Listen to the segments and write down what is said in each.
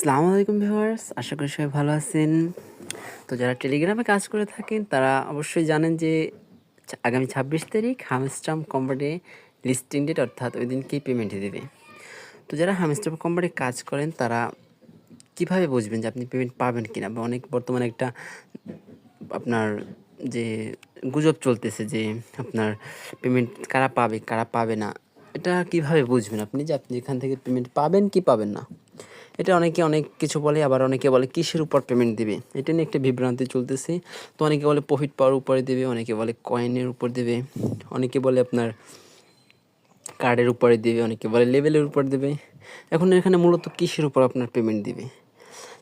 আসসালামু আলাইকুম ভিউয়ার্স, আশা করি সবাই ভালো আছেন। তো যারা টেলিগ্রামে কাজ করে থাকেন, তারা অবশ্যই জানেন যে আগামী ছাব্বিশ তারিখ হামস্টাম কোম্পানি লিস্টিং ডেট অর্থাৎ ওই দিনকেই পেমেন্ট দেবে। তো যারা হামস্টাম কোম্পানি কাজ করেন, তারা কীভাবে বুঝবেন যে আপনি পেমেন্ট পাবেন কিনা? বা অনেক বর্তমানে একটা আপনার যে গুজব চলতেছে যে আপনার পেমেন্ট কারা পাবে কারা পাবে না, এটা কীভাবে বুঝবেন আপনি যে আপনি এখান থেকে পেমেন্ট পাবেন কি পাবেন না? এটা অনেকে অনেক কিছু বলে, আবার অনেকে বলে, কিসের উপর পেমেন্ট দিবে? এটা নিয়ে একটা বিভ্রান্তি চলতেছে। তো অনেকে বলে প্রফিট পাওয়ার উপরে দেবে। অনেকে বলে কয়েনের উপর দেবে। অনেকে বলে, আপনার কার্ডের উপরে দেবে। অনেকে বলে লেভেলের উপর দেবে। এখন এখানে মূলত কিসের উপর আপনার পেমেন্ট দিবে?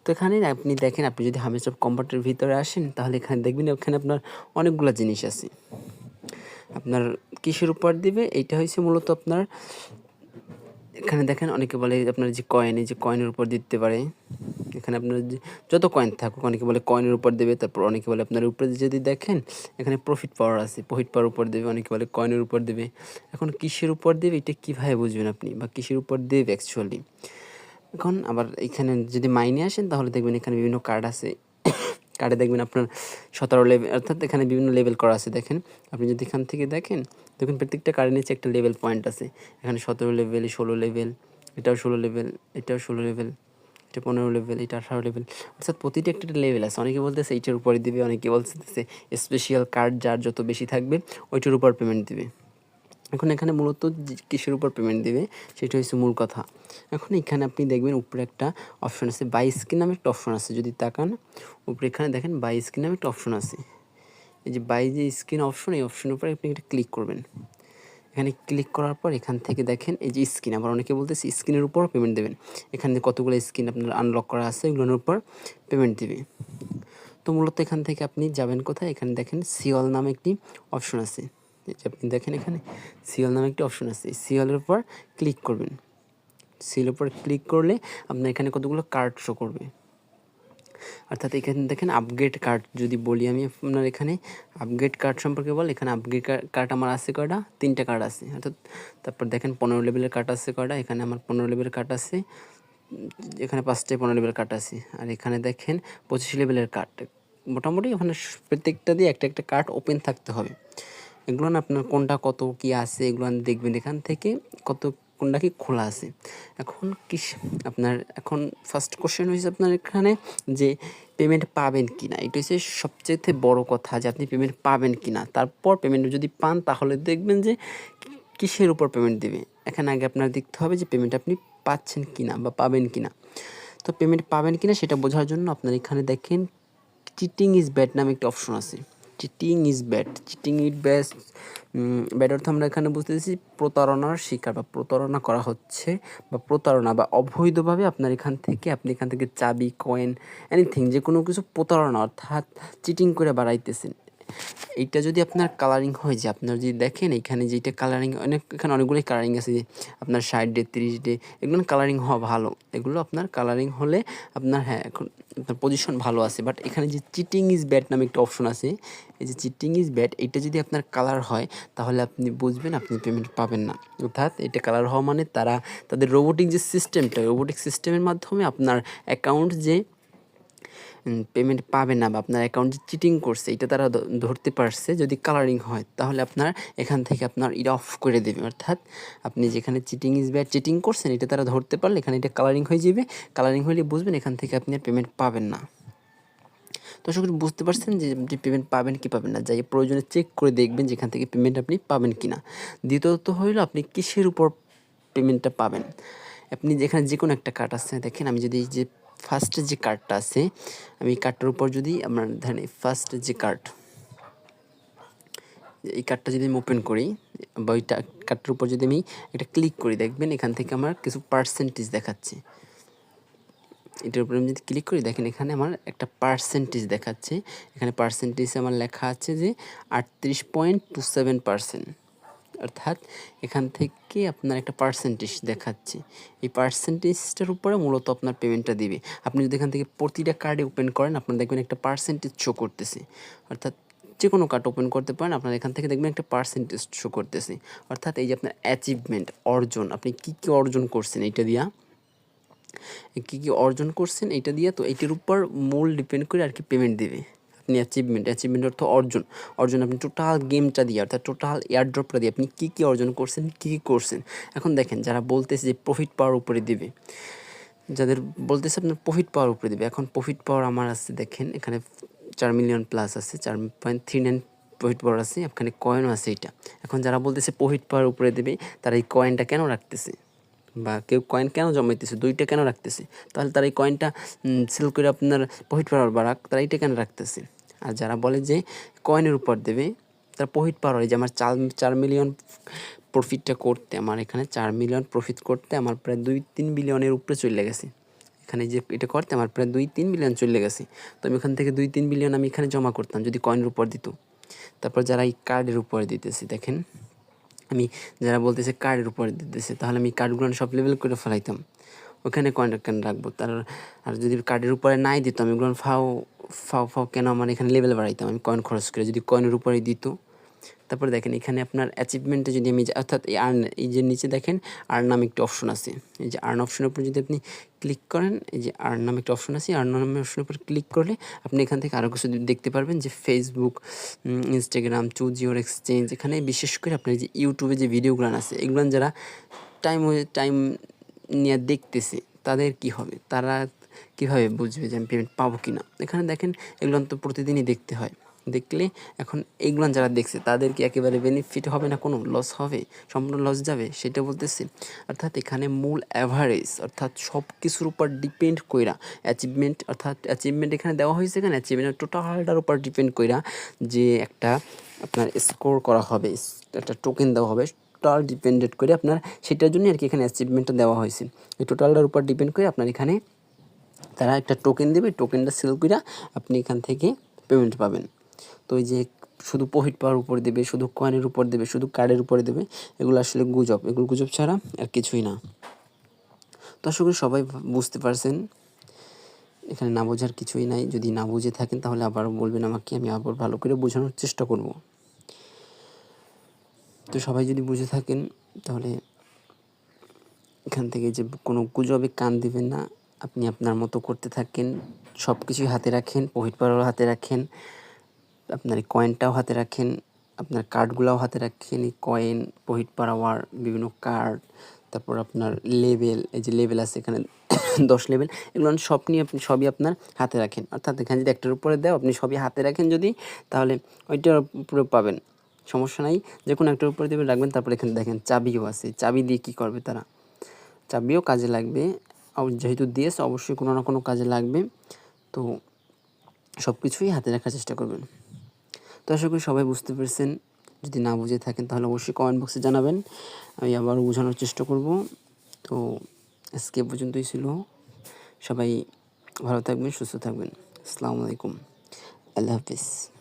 তো এখানে আপনি দেখেন, আপনি যদি হামিস অফ ভিতরে আসেন, তাহলে এখানে দেখবেন ওখানে আপনার অনেকগুলো জিনিস আছে। আপনার কিসের উপর দিবে? এটা হয়েছে মূলত আপনার এখানে দেখেন অনেকে বলে আপনার যে কয়েন এই যে কয়েনের উপর দিতে পারে। এখানে আপনার যত কয়েন থাকুক, অনেকে বলে কয়েনের উপর দেবে, তারপর অনেকে বলে আপনার উপরে যদি দেখেন, এখানে প্রফিট পাওয়ার আছে প্রফিট পাওয়ার উপর দেবে, অনেকে বলে কয়েনের উপর দেবে। এখন কিসের উপর দেবে, এটা কীভাবে বুঝবেন আপনি? বা কিসের উপর দেবে অ্যাকচুয়ালি এখন আবার এখানে যদি মাইনে আসেন, তাহলে দেখবেন এখানে বিভিন্ন কার্ড আছে। কার্ডে দেখবেন আপনার সতেরো লেভেল অর্থাৎ এখানে বিভিন্ন লেভেল করা আছে, দেখেন। আপনি যদি এখান থেকে দেখেন, দেখুন প্রত্যেকটা কার্ডের নিচে একটা লেভেল পয়েন্ট আছে। এখানে সতেরো লেভেল ষোলো লেভেল এটাও ষোলো লেভেল এটাও ষোলো লেভেল এটা পনেরো লেভেল এটা আঠারো লেভেল অর্থাৎ প্রতিটা একটা লেভেল আছে। অনেকে বলতেছে এইটার উপরে দিবে, অনেকে বলতেছে স্পেশাল কার্ড যার যত বেশি থাকবে, ওইটার উপর পেমেন্ট দিবে। এখন এখানে মূলত কিসের উপর পেমেন্ট দিবে, সেটা হচ্ছে মূল কথা। এখন এখানে আপনি দেখবেন উপরে একটা অপশন আছে বাই স্ক্রিন নামে একটা অপশন আছে, যদি তাকান। উপরে এখানে দেখেন বাই স্ক্রিন নামে একটা অপশন আছে। এই যে বাই যে স্ক্রিন অপশন এই অপশনের উপরে আপনি একটা ক্লিক করবেন। এখানে ক্লিক করার পর এখান থেকে দেখেন, এই যে স্ক্রিন আবার অনেকে বলতেছে স্ক্রিনের উপর পেমেন্ট দেবেন। এখানে কতগুলো স্ক্রিন আপনার আনলক করা আছে, এগুলোর উপর পেমেন্ট দেবে। তো মূলত এখান থেকে আপনি যাবেন কোথায়? এখানে দেখেন সিওল নামে একটি অপশন আছে। যে আপনি দেখেন এখানে সিওল নামে একটি অপশন আছে। সিওলের উপর ক্লিক করবেন। সিওলের উপর ক্লিক করলে আপনার এখানে কতগুলো কার্ড শো করবে। অর্থাৎ এখানে দেখেন আপগ্রেড কার্ড যদি বলি আমি আপনার এখানে আপগ্রেড কার্ড সম্পর্কে বল, এখানে আপগ্রেড কার্ড আমার আছে কয়টা? তিনটা কার্ড আছে। অর্থাৎ তারপর দেখেন পনেরো লেভেলের কার্ড আছে কয়টা? এখানে আমার পনেরো লেভেলের কার্ড আছে। এখানে পাঁচটায় পনেরো লেভেলের কার্ড আছে। আর এখানে দেখেন পঁচিশ লেভেলের কার্ড মোটামুটি ওখানে প্রত্যেকটা দিয়ে একটা একটা কার্ড ওপেন থাকতে হবে। এগুলো না আপনার কোনটা কত কি আছে এগুলো দেখবেন এখান থেকে কত কোনটা কি খোলা আছে। এখন কি আপনার এখন ফার্স্ট কোশ্চেন হয়েছে আপনার এখানে যে পেমেন্ট পাবেন কি না এটা হচ্ছে সবচেয়ে বড় কথা যে আপনি পেমেন্ট পাবেন কি না তারপর পেমেন্ট যদি পান তাহলে দেখবেন যে কিসের উপর পেমেন্ট দেবে। এখানে আগে আপনার দেখতে হবে যে পেমেন্ট আপনি পাচ্ছেন কি না বা পাবেন কি না তো পেমেন্ট পাবেন কি না সেটা বোঝার জন্য আপনার এখানে দেখেন চিটিং ইজ ব্যাড নামে একটা অপশন আছে। Cheating is bad cheating it best bad অর্থ আমরা এখানে বুঝতেছি প্রতারণার শিকার বা প্রতারণা করা হচ্ছে বা প্রতারণা বা অবৈধভাবে আপনার এখান থেকে, আপনি এখান থেকে চাবি কয়েন এনিথিং যে কোনো কিছু প্রতারণা অর্থাৎ চিটিং করে বাড়াইতেছেন। এইটা যদি আপনার কালারিং হয় যে, আপনার যদি দেখেন এখানে যেটা কালারিং অনেক, এখানে অনেকগুলোই কালারিং আছে যে, আপনার ষাট ডে তিরিশ ডে এগুলো কালারিং হওয়া ভালো। এগুলো আপনার কালারিং হলে আপনার হ্যাঁ এখন আপনার পজিশন ভালো আছে। বাট এখানে যে চিটিং ইজ ব্যাড নামে একটা অপশন আছে। এই যে চিটিং ইজ ব্যাড এটা যদি আপনার কালার হয়, তাহলে আপনি বুঝবেন, আপনি পেমেন্ট পাবেন না। অর্থাৎ এটা কালার হওয়া মানে তারা, তাদের রোবোটিক যে সিস্টেমটা রোবোটিক সিস্টেমের মাধ্যমে আপনার অ্যাকাউন্ট যে পেমেন্ট পাবে না বা আপনার অ্যাকাউন্ট চিটিং করছে, এটা তারা ধরতে পারছে, যদি কালারিং হয়, তাহলে আপনার এখান থেকে আপনার এটা অফ করে দেবে। অর্থাৎ আপনি যেখানে চিটিং ইজ ব্যাড চিটিং করছেন, এটা তারা ধরতে পারলে এখানে এটা কালারিং হয়ে যাবে। কালারিং হলে বুঝবেন এখান থেকে আপনি আর পেমেন্ট পাবেন না। তো বুঝতে পারছেন যে আপনি পেমেন্ট পাবেন কি পাবেন না। যাই প্রয়োজনে চেক করে দেখবেন যেখান থেকে পেমেন্ট আপনি পাবেন কি না দ্বিতীয়ত হইল, আপনি কিসের উপর পেমেন্টটা পাবেন? আপনি যেখানে যে কোনো একটা কার্ড আছে, দেখেন আমি যদি যে ফার্স্ট যে কার্ডটা আছে, আমি কার্ডটার উপর যদি আমার ধরেন ফার্স্ট যে কার্ড এই কার্ডটা যদি আমি ওপেন করি, বা ওইটা কার্ডটার উপর যদি আমি একটা ক্লিক করি, দেখবেন এখান থেকে আমার কিছু পার্সেন্টেজ দেখাচ্ছে। এটার উপরে আমি যদি ক্লিক করি, দেখেন এখানে আমার একটা পার্সেন্টেজ দেখাচ্ছে। এখানে পার্সেন্টেজ আমার লেখা আছে যে আটত্রিশ পয়েন্ট টু সেভেন পার্সেন্ট অর্থাৎ এখান থেকে আপনার একটা পার্সেন্টেজ দেখাচ্ছে। এই পার্সেন্টেজটার উপরে মূলত আপনার পেমেন্টটা দিবে। আপনি যদি এখান থেকে প্রতিটা কার্ডে ওপেন করেন, আপনার দেখবেন একটা পার্সেন্টেজ শো করতেছে। অর্থাৎ যে কোনো কার্ড ওপেন করতে পারেন, আপনার এখান থেকে দেখবেন একটা পার্সেন্টেজ শো করতেছে। অর্থাৎ এই যে আপনার অ্যাচিভমেন্ট অর্জন, আপনি কী কী অর্জন করছেন এইটা দিয়া? কী কী অর্জন করছেন এইটা দিয়ে? তো এইটার উপর মূল ডিপেন্ড করে আর কি পেমেন্ট দেবে। আপনি অ্যাচিভমেন্ট অ্যাচিভমেন্ট অর্থ অর্জন। অর্জন আপনি টোটাল গেমটা দিয়ে, অর্থাৎ টোটাল এয়ারড্রপটা দিয়ে আপনি কী কী অর্জন করছেন, কী কী করছেন। এখন দেখেন, যারা বলতেছে যে প্রফিট পাওয়ার উপরে দিবে, যাদের বলতেছে আপনার প্রফিট পাওয়ার উপরে দেবে, এখন প্রফিট পাওয়ার আমার আছে, দেখেন, এখানে চার মিলিয়ন প্লাস আছে, চার point three nine profit power আছে, এখানে কয়েনও আছে এটা। এখন যারা বলতেছে প্রফিট পাওয়ার উপরে দেবে, তারা এই কয়েনটা কেন রাখতেছে? বা কেউ কয়েন কেন জমাইতেছে? দুইটা কেন রাখতেছে? তাহলে তারা এই কয়েনটা সেল করে আপনার প্রফিট পাওয়ার বাড়াক, তারা এইটা কেন রাখতেছে? আর যারা বলে যে কয়েনের উপর দেবে, তারা প্রফিট পাওয়ার হয় যে আমার চার চার মিলিয়ন প্রফিটটা করতে, আমার এখানে চার মিলিয়ন প্রফিট করতে আমার প্রায় দুই, তিন বিলিয়নের উপরে চলে গেছে। এখানে যে এটা করতে আমার প্রায় দুই, তিন বিলিয়ন চলে গেছে। তো আমি ওখান থেকে দুই, তিন বিলিয়ন আমি এখানে জমা করতাম যদি কয়েনের উপর দিত। তারপর যারা এই কার্ডের উপরে দিতেছে, দেখেন, আমি যারা বলতেছে কার্ডের উপরে দিতেছে, তাহলে আমি কার্ডগুলো সব লেভেল করে ফেলাইতাম। ওখানে কেন রাখব? তার আর যদি কার্ডের উপরে নাই দিত, আমি এগুলো ফাও ফাও ফাও কেন আমার এখানে লেভেল বাড়াইতাম? আমি কয়েন খরচ করে যদি কয়েনের উপরে দিত। তারপরে দেখেন, এখানে আপনার অ্যাচিভমেন্টে যদি আমি অর্থাৎ এই আর্ন এই যে নিচে দেখেন আর্ন নামে একটি অপশন আছে। এই যে আর্ন অপশনের উপর যদি আপনি ক্লিক করেন, এই যে আর্ন নামে একটা অপশন আছে আর্ন নামে অপশনের উপর ক্লিক করলে আপনি এখান থেকে আরও কিছু দেখতে পারবেন যে ফেসবুক ইনস্টাগ্রাম চু জিওর এক্সচেঞ্জ এখানে বিশেষ করে আপনার যে ইউটিউবে যে ভিডিওগুলো আছে এগুলো যারা টাইম টাইম নিয়ে দেখতেছে, তাদের কি হবে? তারা কীভাবে বুঝবে যে আমি পেমেন্ট পাবো কি না এখানে দেখেন এগুলো তো প্রতিদিনই দেখতে হয়। দেখলে এখন এগুলো যারা দেখছে, তাদের কি একেবারে বেনিফিট হবে না? কোনো লস হবে? সম্পূর্ণ লস যাবে? সেটা বলতেছি। অর্থাৎ এখানে মূল অ্যাভারেজ অর্থাৎ সব কিছুর উপর ডিপেন্ড কইরা অ্যাচিভমেন্ট অর্থাৎ অ্যাচিভমেন্ট এখানে দেওয়া হয়েছে এখানে অ্যাচিভমেন্ট টোটালটার উপর ডিপেন্ড কইরা যে একটা আপনার স্কোর করা হবে, একটা টোকেন দেওয়া হবে টোটাল ডিপেন্ডেড করে আপনার সেটার জন্য আর কি এখানে অ্যাচিভমেন্টটা দেওয়া হয়েছে। এই টোটালটার উপর ডিপেন্ড করে আপনার এখানে তারা একটা টোকেন দেবে টোকেনটা সেল করে আপনি এখান থেকে পেমেন্ট পাবেন। তো এই যে শুধু প্রফিট পাওয়ার উপর দেবে, শুধু কয়েনের উপর দেবে, শুধু কার্ডের উপরে দেবে, এগুলো আসলে গুজব। এগুলো গুজব ছাড়া আর কিছুই না। তো আশা করি সবাই বুঝতে পারছেন। এখানে না বোঝার কিছুই নাই। যদি না বুঝে থাকেন তাহলে আবার বলবেন আমাকে, আমি আবার ভালো করে বোঝানোর চেষ্টা করব। তো সবাই যদি বুঝে থাকেন তাহলে এখান থেকে যে কোনো গুজবে কান দিবেন না। আপনি আপনার মতো করতে থাকেন সব কিছুই হাতে রাখেন প্রফিট পাওয়ারও হাতে রাখেন, আপনার কয়েনটাও হাতে রাখেন, আপনার কার্ডগুলোও হাতে রাখেন, এই কয়েন প্রফিট পাওয়ার বিভিন্ন কার্ড তারপর আপনার লেভেল এই যে লেভেল আছে এখানে দশ লেভেল এগুলো সব নিয়ে আপনি, সবই আপনার হাতে রাখেন। অর্থাৎ এখানে যদি একটার উপরে দেও, আপনি সবই হাতে রাখেন যদি, তাহলে ওইটার উপরে পাবেন। সমস্যা নাই যে কোনো একটার উপরে দেবে রাখবেন, তারপর এখানে দেখেন চাবিও আছে। চাবি দিয়ে কী করবে তারা? চাবিও কাজে লাগবে। যেহেতু দিয়েছে, অবশ্যই কোনো না কোনো কাজে লাগবে। তো সব কিছুই হাতে রাখার চেষ্টা করবেন। তো আশা করি সবাই বুঝতে পেরেছেন। যদি না বুঝে থাকেন, তাহলে অবশ্যই কমেন্ট বক্সে জানাবেন। আমি আবার বোঝানোর চেষ্টা করব। তো আজকে পর্যন্তই ছিল। সবাই ভালো থাকবেন, সুস্থ থাকবেন। আসসালামু আলাইকুম। আল্লাহ হাফিজ।